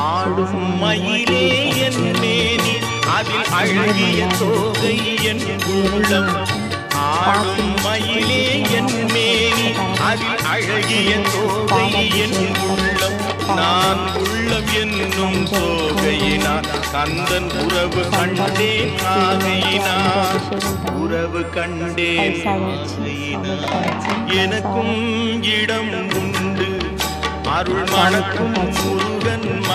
ஆடும் மயிலே என் மேனி அதில் அழகிய தோகை என் உள்ளம். ஆடும் மயிலே என் மேனி அதில் அழகிய தோகை என் உள்ளம். நான் உள்ளம் என்னும் தோகையினான் கந்தன் உறவு கண்டேன் ஆகையினான் உறவு கண்டேன் எனக்கும் இடம் அருள் மணக்கும் முருகன்.